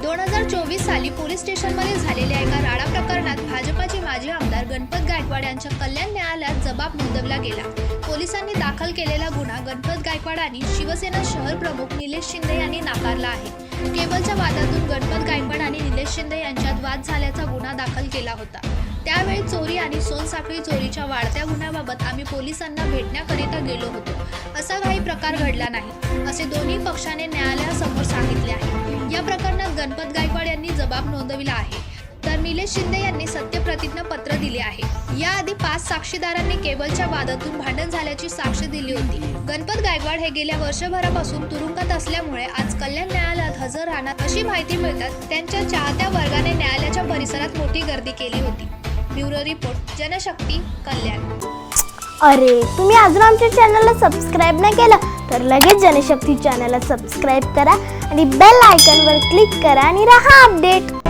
दोन हजार चोवीस साली पोलीस स्टेशनमध्ये झालेल्या एका राडा प्रकरणात भाजपाचे माजी आमदार गणपत गायकवाड यांच्या कल्याण न्यायालयात जबाब नोंदवला गेला. पोलिसांनी दाखल केलेला गुन्हा गणपत गायकवाड आणि शिवसेना शहर प्रमुख निलेश शिंदे यांनी नाकारला आहे. केबलच्या वादातून गणपत गायकवाड आणि निलेश शिंदे यांच्यात वाद झाल्याचा गुन्हा दाखल केला होता. त्यावेळी चोरी आणि सोनसाखळी चोरीच्या वाढत्या गुन्ह्याबाबत आम्ही पोलिसांना भेटण्याकरिता गेलो होतो. असा काही प्रकार घडला नाही. असे दोन्ही पक्षाने न्यायालयात गणपत गायकवाड यांनी जबाब नोंदविला आहे. तर निलेश शिंदे यांनी सत्यप्रतिज्ञा पत्र दिले आहे. याआधी पाच साक्षीदारांनी केबलच्या वादातून भांडण झाल्याची साक्ष दिली होती. गणपत गायकवाड हे गेल्या वर्षभरापासून तुरुंगात असल्यामुळे आज कल्याण न्यायालयात हजर राहणार अशी माहिती मिळतात त्यांच्या चाहत्या वर्गाने न्यायालयाच्या परिसरात मोठी गर्दी केली होती. Bureau report Janashakti Kalyan. अरे तुम्ही अजून आमच्या चॅनलला सबस्क्राईब नाही केलं? तर लगेच जनशक्ती चॅनलला सबस्क्राईब करा आणि बेल आयकनवर क्लिक करा आणि राहा अपडेट.